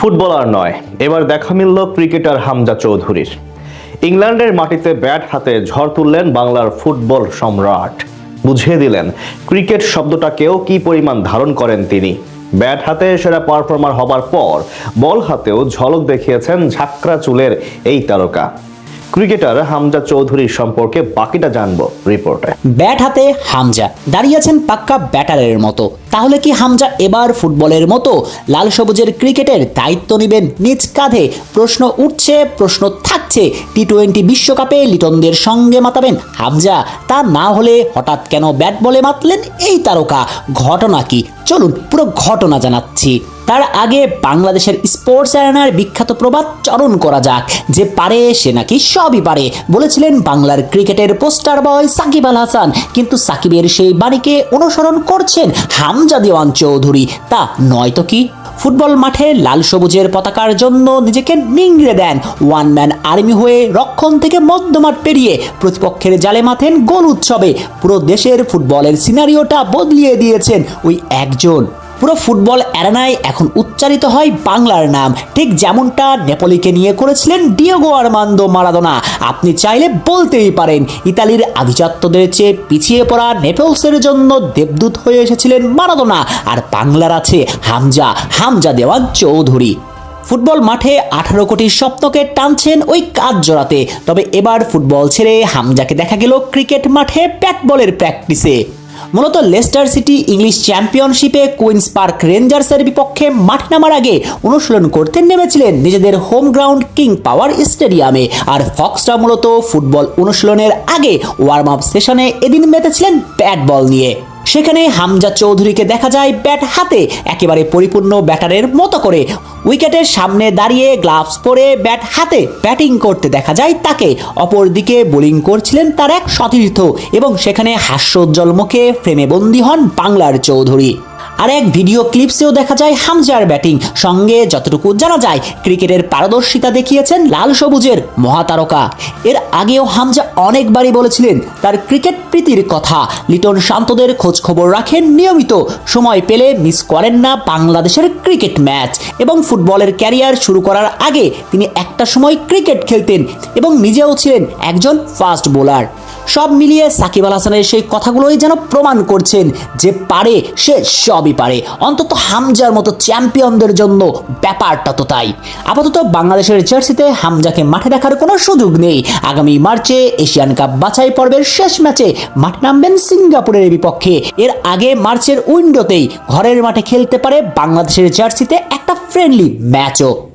Footballer নয়। এবার দেখা মিলল ক্রিকেটার হামজা চৌধুরীর। ইংল্যান্ডের মাটিতে ব্যাট হাতে ঝড় তুললেন বাংলার ফুটবল সম্রাট। বুঝিয়ে দিলেন, ক্রিকেট শব্দটাকেও কি পরিমাণ ধারণ করেন তিনি? ব্যাট হাতে সেরা পারফর্মার হবার পর বল হাতেও ঝলক দেখিয়েছেন ঝাঁকড়া চুলের এই তারকা। ক্রিকেটার হামজা চৌধুরীর সম্পর্কে বাকিটা জানব রিপোর্টে। ব্যাট হাতে হামজা। দাঁড়িয়েছেন পাক্কা ব্যাটারের মতো। তাহলে কি হামজা এবার ফুটবলের মতো লাল সবুজের ক্রিকেটের দায়িত্ব নেবেন? নিজ কাঁধে প্রশ্ন উঠছে, প্রশ্ন থাকছে। টি টোয়েন্টি বিশ্বকাপে লিটনদের সঙ্গে মাতাবেন হামজা। তা না হলে হঠাৎ কেন ব্যাট বলে মাতলেন এই তারকা? ঘটনা কি? চলুন পুরো ঘটনা জানাচ্ছি। তার আগে বাংলাদেশের স্পোর্টস অ্যারেনার বিখ্যাত প্রবাদ চরণ করা যাক। যে পারে সে নাকি সবই পারে, বলেছিলেন বাংলার ক্রিকেটের পোস্টার বয় সাকিব আল হাসান। কিন্তু সাকিবের সেই বাণীকে অনুসরণ করছেন হামজা দেওয়ান চৌধুরী। তা নয়তো কি? ফুটবল মাঠে লাল সবুজের পতাকার জন্য নিজেকে নিংড়ে দেন। ওয়ান ম্যান আর্মি হয়ে রক্ষণ থেকে মধ্যমাঠ পেরিয়ে প্রতিপক্ষের জালে মাথেন গোল উৎসবে। পুরো দেশের ফুটবলের সিনারিওটা বদলিয়ে দিয়েছেন ওই একজন। পুরো ফুটবল অ্যারেনায় এখন উচ্চারিত হয় বাংলার নাম। ঠিক যেমনটা নেপোলিকে নিয়ে করেছিলেন ডিয়েগো আর্মান্দো মারাদোনা। আপনি চাইলে বলতেই পারেন, ইতালির আভিজাত্যদের চেয়ে পিছিয়ে পড়া নেপলসের জন্য দেবদূত হয়ে এসেছিলেন মারাদোনা। আর বাংলার আছে হামজা হামজা দেওয়ান চৌধুরী। ফুটবল মাঠে আঠারো কোটি স্বপ্নকে টানছেন ওই কাজ জোড়াতে তবে এবার ফুটবল ছেড়ে হামজাকে দেখা গেল ক্রিকেট মাঠে ব্যাট বলের প্র্যাকটিসে। মূলত লেস্টার সিটি ইংলিশ চ্যাম্পিয়নশিপে কুইন্স পার্ক রেঞ্জার্সের বিপক্ষে মাঠ নামার আগে অনুশীলন করতে নেমেছিলেন নিজেদের হোম গ্রাউন্ড কিং পাওয়ার স্টেডিয়ামে। আর ফক্সরা মূলত ফুটবল অনুশীলনের আগে ওয়ার্ম আপ সেশনে এদিন মেতেছিলেন ব্যাট বল নিয়ে। সেখানে হামজা চৌধুরীকে দেখা যায় ব্যাট হাতে, একেবারে পরিপূর্ণ ব্যাটারের মতো করে উইকেটের সামনে দাঁড়িয়ে গ্লাভস পরে ব্যাট হাতে ব্যাটিং করতে দেখা যায় তাকে। অপরদিকে বোলিং করছিলেন তার এক সতীর্থ এবং সেখানে হাস্যোজ্জ্বল মুখে ফ্রেমে বন্দী হন বাংলার চৌধুরী। আর এক ভিডিও ক্লিপসেও দেখা যায় হামজার ব্যাটিং। সঙ্গে যতটুকু জানা যায়, ক্রিকেটের পারদর্শিতা দেখিয়েছেন লাল সবুজের মহাতারকা। এর আগেও হামজা অনেকবারই বলেছিলেন, তার ক্রিকেট প্রীতির কথা। লিটন শান্তদের খোঁজ খবর রাখেন নিয়মিত। সময় পেলে মিস করেন না বাংলাদেশের ক্রিকেট ম্যাচ। এবং ফুটবলের ক্যারিয়ার শুরু করার আগে তিনি একটা সময় ক্রিকেট খেলতেন এবং নিজেও ছিলেন একজন ফাস্ট বোলার। সব মিলিয়ে সাকিব আল হাসানের সেই কথাগুলোই যেন প্রমাণ করছেন যে পারে সে সবই পারে। অন্তত হামজার মতো চ্যাম্পিয়নদের জন্য ব্যাপারটা তো তাই। আপাতত বাংলাদেশের জার্সিতে হামজাকে মাঠে দেখার কোনো সুযোগ নেই। আগামী মার্চে এশিয়ান কাপ বাছাই পর্বের শেষ ম্যাচে মাঠে নামবেন সিঙ্গাপুরের বিপক্ষে। এর আগে মার্চের উইন্ডোতেই ঘরের মাঠে খেলতে পারে বাংলাদেশের জার্সিতে একটা ফ্রেন্ডলি ম্যাচও